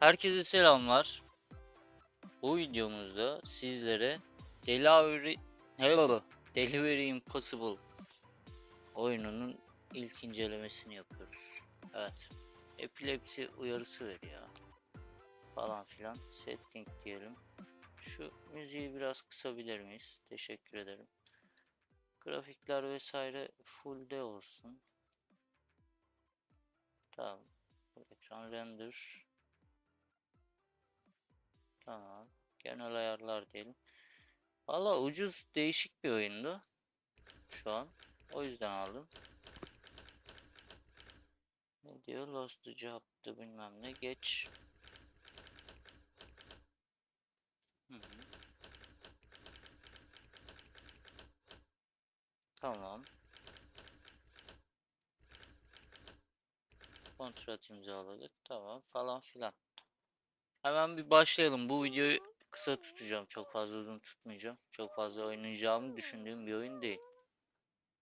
Herkese selamlar. Bu videomuzda sizlere Delivery, Hello, Delivery Impossible oyununun ilk incelemesini yapıyoruz. Evet. Epilepsi uyarısı veriyor. Falan filan. Setting diyelim. Şu müziği biraz kısabilir miyiz? Teşekkür ederim. Grafikler vesaire full de olsun. Tamam. Ekran render. Tamam. Genel ayarlar diyelim. Valla ucuz değişik bir oyundu. Şu an. O yüzden aldım. Ne diyor? Lost the bilmem ne. Geç. Hı hı. Tamam. Kontrat imzaladık. Tamam falan filan. Hemen bir başlayalım. Bu videoyu kısa tutacağım. Çok fazla uzun tutmayacağım. Çok fazla oynayacağımı düşündüğüm bir oyun değil.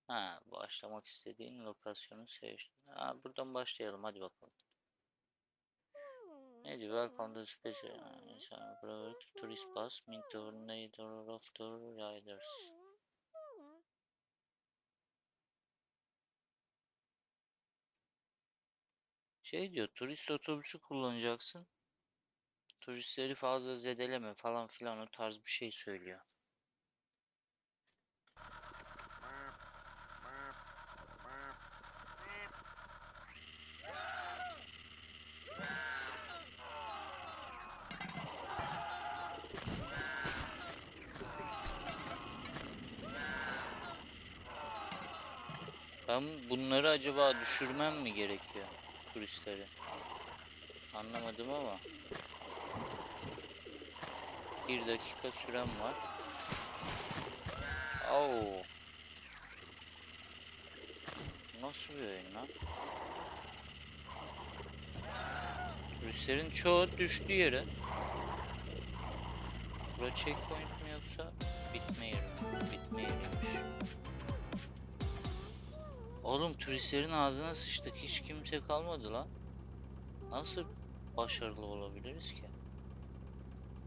Ha, başlamak istediğin lokasyonu seç. Ha, buradan başlayalım. Hadi bakalım. Neydi? Welcome to special tourist bus the neighbor of the riders. Şey diyor, turist otobüsü kullanacaksın. Turistleri fazla zedeleme falan filan o tarz bir şey söylüyor. Ben bunları acaba düşürmem mi gerekiyor turistleri? Anlamadım ama. Bir dakika sürem var. Oo. Nasıl bir oyun lan? Turistlerin çoğu düştü yere. Bura checkpoint mi yoksa bitme yeri? Bitme yeriymiş. Oğlum turistlerin ağzına sıçtık. Hiç kimse kalmadı lan. Nasıl başarılı olabiliriz ki?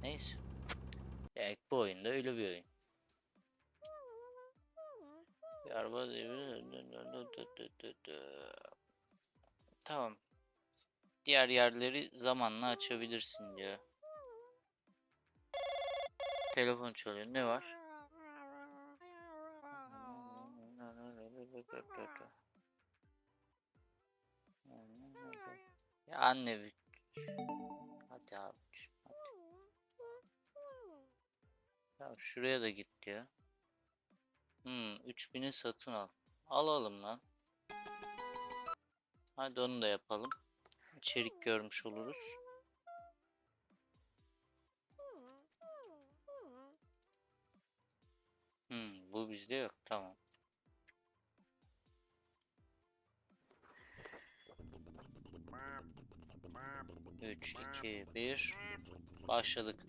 Neyse. Ya bu oyunda öyle bir oyun. Bir Tamam. Diğer yerleri zamanla açabilirsin diyor. Telefon çalıyor. Ne var? Ya anne bir... Hadi abi. Ya şuraya da git ya. Hmm, 3000'i satın al. Alalım lan. Hadi onu da yapalım. İçerik görmüş oluruz. Hmm, bu bizde yok. Tamam. Üç, iki, bir. Başladık.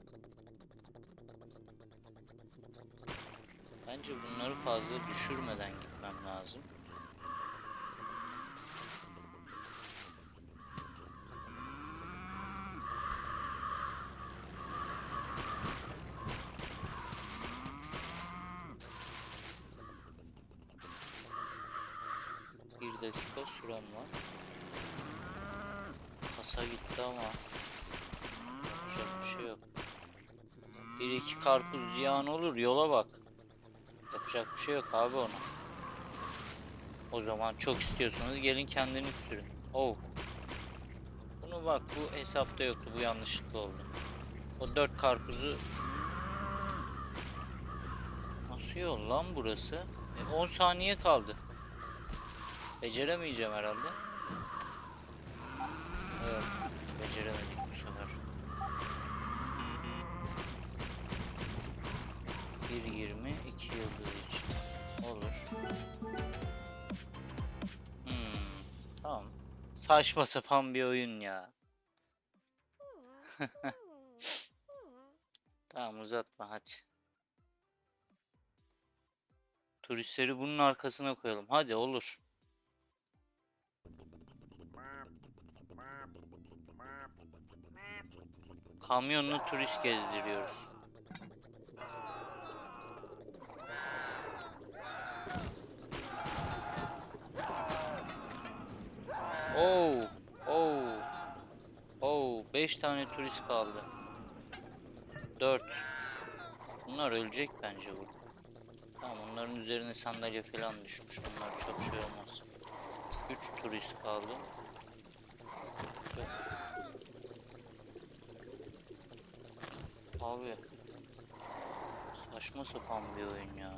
Bence bunları fazla düşürmeden gitmem lazım. Bir dakika sürem var. Kasa gitti ama yapacak bir şey yok. Bir iki karpuz ziyan olur yola bak. Yapacak bir şey yok abi ona. O zaman çok istiyorsanız gelin kendiniz sürün. Oh. Bunu bak bu hesapta yoktu. Bu yanlışlıkla oldu. O dört karpuzu Nasıl yol lan burası? E, 10 saniye kaldı. Beceremeyeceğim herhalde. Evet. Beceremedik 1.20 2 yıldız için olur. Hmm, tamam. Saçma sapan bir oyun ya. Tamam uzatma hadi. Turistleri bunun arkasına koyalım. Hadi olur. Kamyonla turist gezdiriyoruz. Oo, oo, oo, 5 tane turist kaldı. 4. Bunlar ölecek bence bu. Tamam onların üzerine sandalye falan düşmüş. Onlar çok şey olmaz. 3 turist kaldı. Çok. Abi. Saçma sapan bir oyun ya.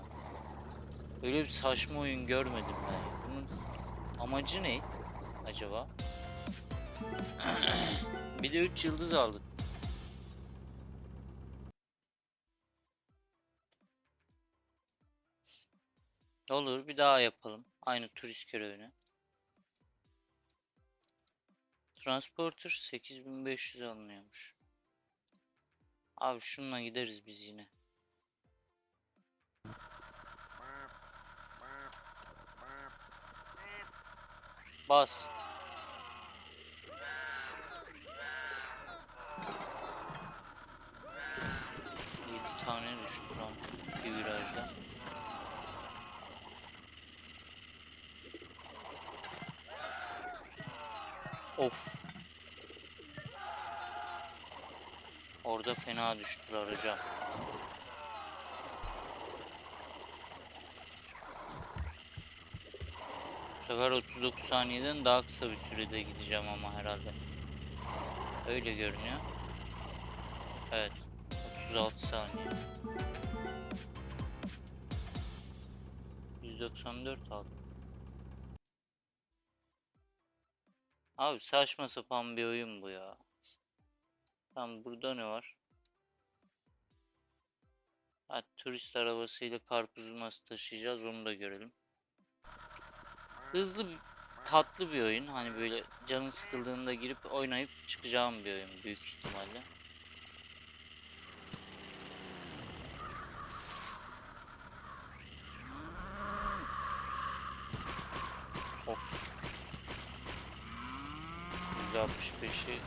Böyle bir saçma oyun görmedim ben. Bunun amacı ne acaba? bir de 3 yıldız aldık. Olur bir daha yapalım. Aynı turist görevini. Transporter 8500 alınıyormuş. Abi şununla gideriz biz yine. Bas. Yedi tane düştü lan bir virajda. Of. Orada fena düştüler hocam. Bu sefer 39 saniyeden daha kısa bir sürede gideceğim ama herhalde. Öyle görünüyor. Evet. 36 saniye. 194 aldım. Abi saçma sapan bir oyun bu ya. Tamam burada ne var? Ha, turist arabasıyla karpuzu nasıl taşıyacağız onu da görelim. Hızlı tatlı bir oyun. Hani böyle canın sıkıldığında girip oynayıp çıkacağım bir oyun büyük ihtimalle. Of. %65'i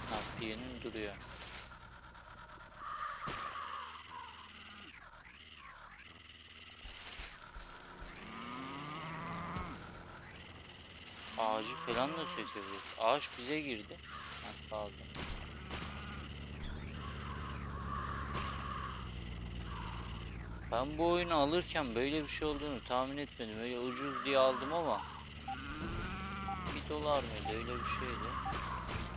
nakliyenin duruyor. Ağacı falan da sökebiliriz. Ağaç bize girdi. Ha, kaldı. Ben bu oyunu alırken böyle bir şey olduğunu tahmin etmedim. Öyle ucuz diye aldım ama 1 dolar mıydı öyle bir şeydi.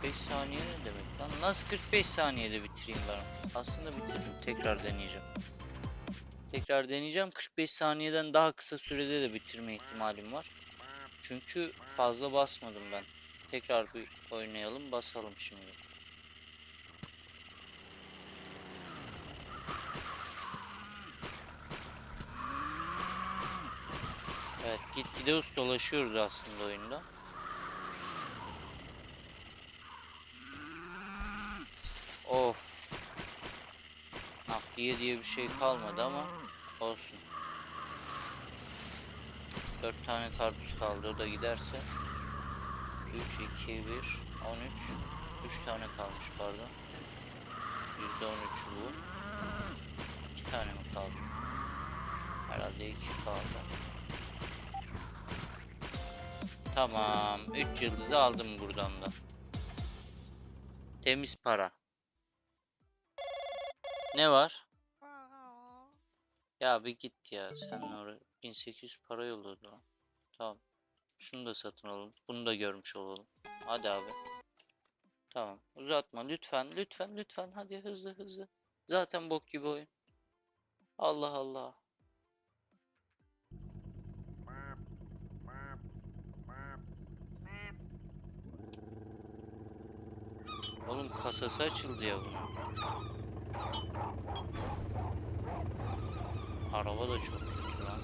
45 saniye ne demek lan? Nasıl 45 saniyede bitireyim ben? Aslında bitirdim. Tekrar deneyeceğim. Tekrar deneyeceğim. 45 saniyeden daha kısa sürede de bitirme ihtimalim var. Çünkü fazla basmadım ben. Tekrar bir oynayalım, basalım şimdi. Evet, gitgide ustalaşıyoruz aslında oyunda. Of. Nakliye diye bir şey kalmadı ama olsun. 4 tane karpuz kaldı. O da giderse 3, 2, 1, 13 3 tane kalmış pardon. %13 bu. 2 tane mi kaldı? Herhalde 2 kaldı. Tamam. 3 yıldızı aldım buradan da. Temiz para. Ne var? Ya bir git ya sen oraya 1800 para yolladı. Tamam. Şunu da satın alalım. Bunu da görmüş olalım. Hadi abi. Tamam. Uzatma lütfen lütfen lütfen hadi hızlı hızlı. Zaten bok gibi oyun. Allah Allah. Oğlum kasası açıldı ya bunun. Araba da çok kötü lan.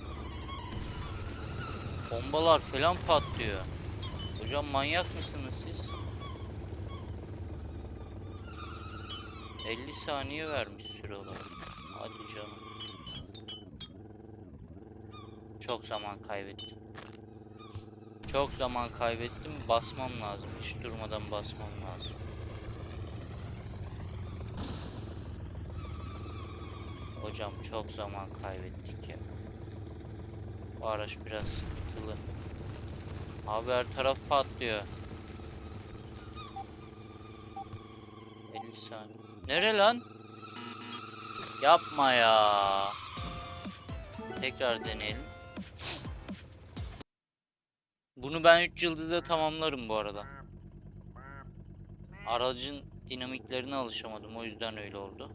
Bombalar falan patlıyor. Hocam manyak mısınız siz? 50 saniye vermiş süre. Hadi canım. Çok zaman kaybettim. Çok zaman kaybettim. Basmam lazım. Hiç durmadan basmam lazım. Hocam çok zaman kaybettik ya. Bu araç biraz sıkıntılı. Abi her taraf patlıyor. 50 saniye. Nere lan? Yapma ya. Tekrar deneyelim. Bunu ben 3 yıldızda tamamlarım bu arada. Aracın dinamiklerine alışamadım. O yüzden öyle oldu.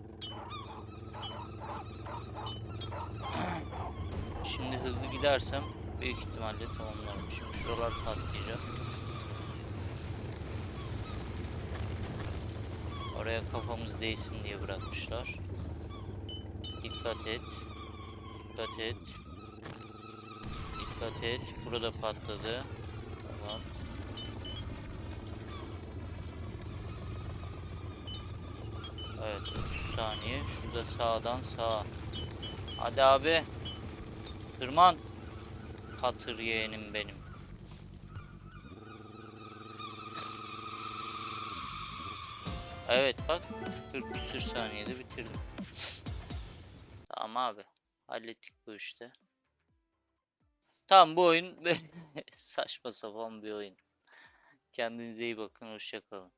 Şimdi hızlı gidersem büyük ihtimalle tamamlarım. Şimdi şuralar patlayacak. Oraya kafamız değsin diye bırakmışlar. Dikkat et. Dikkat et. Dikkat et. Burada patladı. Tamam. Evet 30 saniye. Şurada sağdan sağa. Hadi abi. Tırman. Katır yeğenim benim. Evet bak 40 küsür saniyede bitirdim. Tamam abi. Hallettik bu işte. Tamam bu oyun saçma sapan bir oyun. Kendinize iyi bakın. Hoşça kalın.